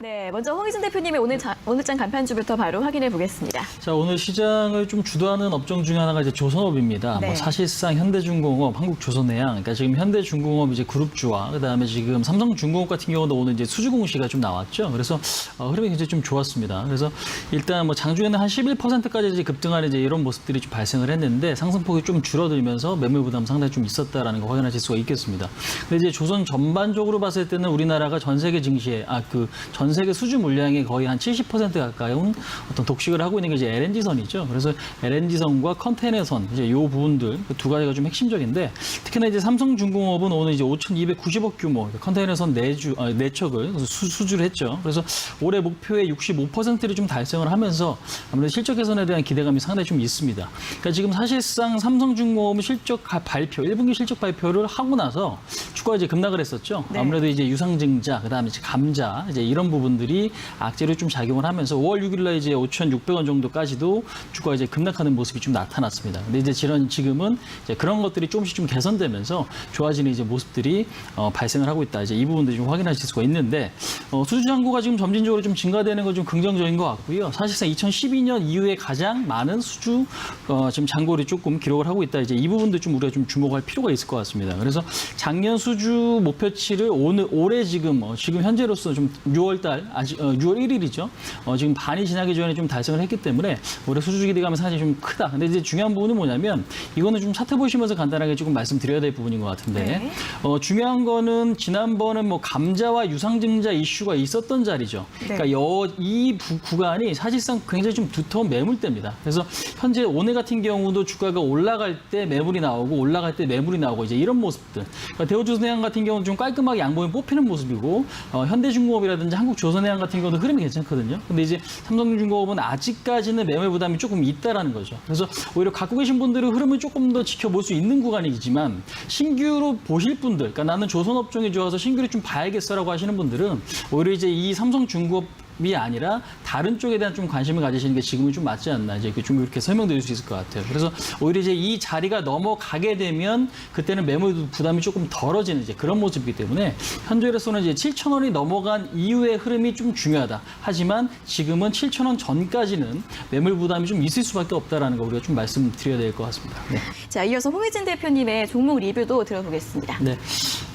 네, 먼저 홍희진 대표님의 오늘 자, 오늘장 간판주부터 바로 확인해 보겠습니다. 자, 오늘 시장을 좀 주도하는 업종 중에 하나가 이제 조선업입니다. 네. 뭐 사실상 현대중공업, 한국조선해양, 그러니까 지금 현대중공업 이제 그룹주와 그다음에 지금 삼성중공업 같은 경우도 오늘 이제 수주 공시가 좀 나왔죠. 그래서 어, 흐름이 굉장히 좀 좋았습니다. 그래서 일단 뭐 장중에는 한 11%까지 이제 급등하는 이제 이런 모습들이 좀 발생을 했는데 상승폭이 좀 줄어들면서 매물 부담 상당히 좀 있었다라는 거 확인하실 수가 있겠습니다. 근데 이제 조선 전반적으로 봤을 때는 우리나라가 전 세계 증시에 아그전 세계 수주 물량의 거의 한 70% 가까운 어떤 독식을 하고 있는 게 이제 LNG선이죠. 그래서 LNG선과 컨테이너선 이제 요 부분들 그두 가지가 좀 핵심적인데 특히나 이제 삼성중공업은 오늘 이제 5,290억 규모 그러니까 컨테이너선 네주 아, 네 척을 수, 수주를 했죠. 그래서 올해 목표의 65%를 좀 달성을 하면서 아무래도 실적 개선에 대한 기대감이 상당히 좀 있습니다. 그러니까 지금 사실상 삼성중공업은 실적 가- 발표 1분기 실적 발표를 하고 나서 주가가 이제 급락을 했었죠. 네. 아무래도 이제 유상증자 그다음에 이제 감자 이제 이런 부분 들이 악재로 좀 작용을 하면서 5월 6일 날 이제 5,600원 정도까지도 주가가 이제 급락하는 모습이 좀 나타났습니다. 근데 이제 지금 지금은 이제 그런 것들이 조금씩 좀 개선되면서 좋아지는 이제 모습들이 어, 발생을 하고 있다. 이제 이 부분도 좀 확인하실 수가 있는데 어, 수주 잔고가 지금 점진적으로 좀 증가되는 건 좀 긍정적인 것 같고요. 사실상 2012년 이후에 가장 많은 수주 어, 지금 잔고를 조금 기록을 하고 있다. 이제 이 부분도 좀 우리가 좀 주목할 필요가 있을 것 같습니다. 그래서 작년 수주 목표치를 오늘 올해 지금 어, 지금 현재로서 좀 6월 달 아직 어, 6월 1일이죠. 어, 지금 반이 지나기 전에 좀 달성을 했기 때문에 올해 수주 기대감이 사실 좀 크다. 근데 이제 중요한 부분은 뭐냐면 이거는 좀 차트 보시면서 간단하게 조금 말씀드려야 될 부분인 것 같은데 네. 어, 중요한 거는 지난번에 뭐 감자와 유상증자 이슈가 있었던 자리죠. 네. 그러니까 여, 이 부- 구간이 사실상 굉장히 좀 두터운 매물대입니다. 그래서 현재 오늘 같은 경우도 주가가 올라갈 때 매물이 나오고 올라갈 때 매물이 나오고 이제 이런 모습들. 그러니까 대우조선해양 같은 경우는 좀 깔끔하게 양봉이 뽑히는 모습이고 어, 현대중공업이라든지 한국 조선해양 같은 경우도 흐름이 괜찮거든요. 근데 이제 삼성중공업은 아직까지는 매물 부담이 조금 있다라는 거죠. 그래서 오히려 갖고 계신 분들은 흐름을 조금 더 지켜볼 수 있는 구간이지만 신규로 보실 분들, 그러니까 나는 조선 업종이 좋아서 신규를 좀 봐야겠어라고 하시는 분들은 오히려 이제 이 삼성중공업 이 아니라 다른 쪽에 대한 좀 관심을 가지시는 게 지금은 좀 맞지 않나 이제 이렇게 좀 이렇게 설명드릴 수 있을 것 같아요. 그래서 오히려 이제 이 자리가 넘어가게 되면 그때는 매물 부담이 조금 덜어지는 이제 그런 모습이기 때문에 현재로서는 이제 7천 원이 넘어간 이후의 흐름이 좀 중요하다. 하지만 지금은 7천 원 전까지는 매물 부담이 좀 있을 수밖에 없다라는 거 우리가 좀 말씀드려야 될 것 같습니다. 네. 자, 이어서 홍희진 대표님의 종목 리뷰도 들어보겠습니다. 네.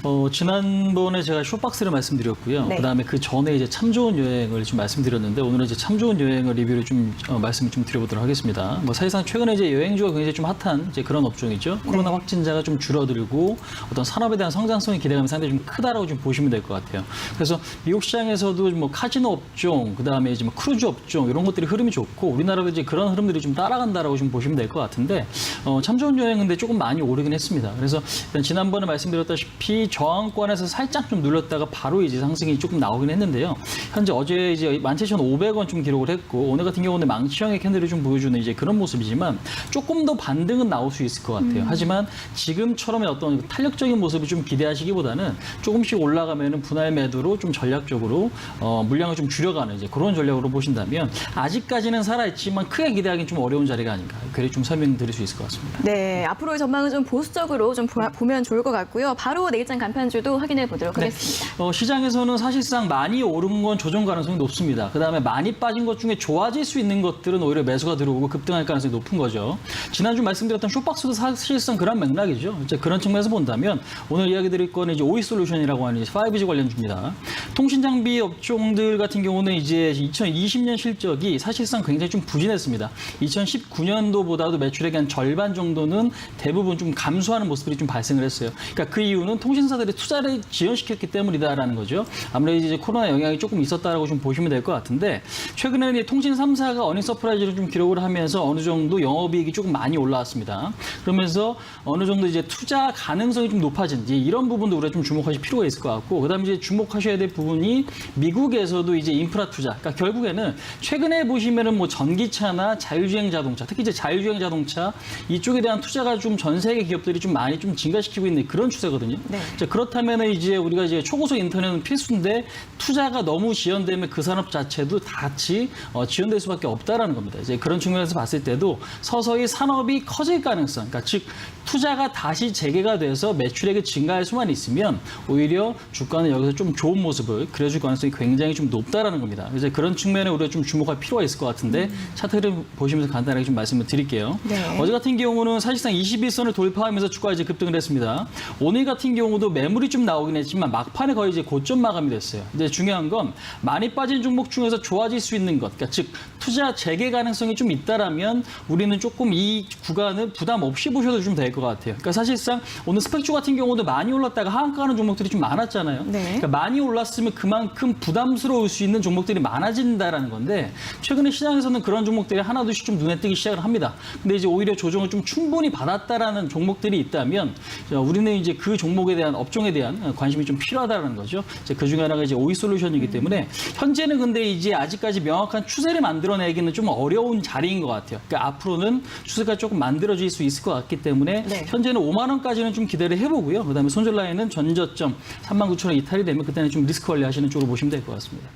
어, 지난번에 제가 쇼박스를 말씀드렸고요. 네. 그다음에 그 전에 이제 참 좋은 여행을 좀 말씀드렸는데 오늘은 이제 참 좋은 여행을 리뷰를 좀 어, 말씀을 좀 드려보도록 하겠습니다. 뭐 사실상 최근에 이제 여행주가 굉장히 좀 핫한 이제 그런 업종이죠. 코로나 확진자가 좀 줄어들고 어떤 산업에 대한 성장성의 기대감이 상당히 좀 크다라고 좀 보시면 될 것 같아요. 그래서 미국 시장에서도 뭐 카지노 업종, 그다음에 이제 뭐 크루즈 업종 이런 것들이 흐름이 좋고 우리나라도 이제 그런 흐름들이 좀 따라간다라고 좀 보시면 될 것 같은데 어, 참 좋은 여행 근데 조금 많이 오르긴 했습니다. 그래서 일단 지난번에 말씀드렸다시피 저항권에서 살짝 좀 눌렀다가 바로 이제 상승이 조금 나오긴 했는데요. 현재 어제 이제 17,500원 좀 기록을 했고 오늘 같은 경우는 망치형의 캔들을 좀 보여주는 이제 그런 모습이지만 조금 더 반등은 나올 수 있을 것 같아요. 하지만 지금처럼의 어떤 탄력적인 모습을 좀 기대하시기보다는 조금씩 올라가면은 분할 매도로 좀 전략적으로 어, 물량을 좀 줄여가는 이제 그런 전략으로 보신다면 아직까지는 살아있지만 크게 기대하기는 좀 어려운 자리가 아닌가 그렇게 좀 설명드릴 수 있을 것 같습니다. 네, 앞으로의 전망은 좀 보수적으로 좀 보- 보면 좋을 것 같고요. 바로 내일장 간판주도 확인해 보도록 네. 하겠습니다. 어, 시장에서는 사실상 많이 오른 건 조정 가능성이 높습니다. 그 다음에 많이 빠진 것 중에 좋아질 수 있는 것들은 오히려 매수가 들어오고 급등할 가능성이 높은 거죠. 지난주 말씀드렸던 쇼박스도 사실상 그런 맥락이죠. 이제 그런 측면에서 본다면 오늘 이야기 드릴 거는 이제 오이 솔루션이라고 하는 이제 5G 관련주입니다. 통신 장비 업종들 같은 경우는 이제 2020년 실적이 사실상 굉장히 좀 부진했습니다. 2019년도보다도 매출액의 한 절반 정도는 대부분 좀 감소하는 모습들이 좀 발생을 했어요. 그러니까 그 이유는 통신 사들이 투자를 지연시켰기 때문이다라는 거죠. 아무래도 이제 코로나 영향이 조금 있었다라고 좀 보시면 될 것 같은데 최근에는 이 통신 3사가 어닝 서프라이즈를 좀 기록을 하면서 어느 정도 영업이익이 조금 많이 올라왔습니다. 그러면서 어느 정도 이제 투자 가능성이 좀 높아진 이제 이런 부분도 우리가 좀 주목하실 필요가 있을 것 같고 그다음에 이제 주목하셔야 될 부분이 미국에서도 이제 인프라 투자. 그러니까 결국에는 최근에 보시면은 뭐 전기차나 자율주행 자동차, 특히 이제 자율주행 자동차 이쪽에 대한 투자가 좀 전 세계 기업들이 좀 많이 좀 증가시키고 있는 그런 추세거든요. 네. 자, 이제 그렇다면 이제 우리가 이제 초고속 인터넷은 필수인데 투자가 너무 지연되면 그 산업 자체도 같이 어, 지연될 수밖에 없다라는 겁니다. 이제 그런 측면에서 봤을 때도 서서히 산업이 커질 가능성, 그러니까 즉 투자가 다시 재개가 돼서 매출액이 증가할 수만 있으면 오히려 주가는 여기서 좀 좋은 모습을 그려줄 가능성이 굉장히 좀 높다라는 겁니다. 그래서 그런 측면에 우리가 좀 주목할 필요가 있을 것 같은데 차트 흐름 보시면서 간단하게 좀 말씀을 드릴게요. 네. 어제 같은 경우는 사실상 21선을 돌파하면서 주가가 이제 급등을 했습니다. 오늘 같은 경우도 매물이 좀 나오긴 했지만 막판에 거의 이제 고점 마감이 됐어요. 이제 중요한 건 많이 빠진 종목 중에서 좋아질 수 있는 것, 그러니까 즉 투자 재개 가능성이 좀 있다라면 우리는 조금 이 구간을 부담 없이 보셔도 좀 될 것 같아요. 그러니까 사실상 오늘 스펙주 같은 경우도 많이 올랐다가 하한가하는 종목들이 좀 많았잖아요. 네. 그러니까 많이 올랐으면 그만큼 부담스러울 수 있는 종목들이 많아진다라는 건데 최근에 시장에서는 그런 종목들이 하나둘씩 좀 눈에 띄기 시작을 합니다. 근데 이제 오히려 조정을 좀 충분히 받았다라는 종목들이 있다면 자, 우리는 이제 그 종목에 대한 업종에 대한 관심이 좀 필요하다라는 거죠. 그 중에 하나가 이제 오이 솔루션이기 때문에 현재는 근데 이제 아직까지 명확한 추세를 만들어내기는 좀 어려운 자리인 것 같아요. 그러니까 앞으로는 추세가 조금 만들어질 수 있을 것 같기 때문에 네. 현재는 5만 원까지는 좀 기대를 해보고요. 그다음에 손절 라인은 전저점 3만 9천 원 이탈이 되면 그때는 좀 리스크 관리하시는 쪽으로 보시면 될 것 같습니다.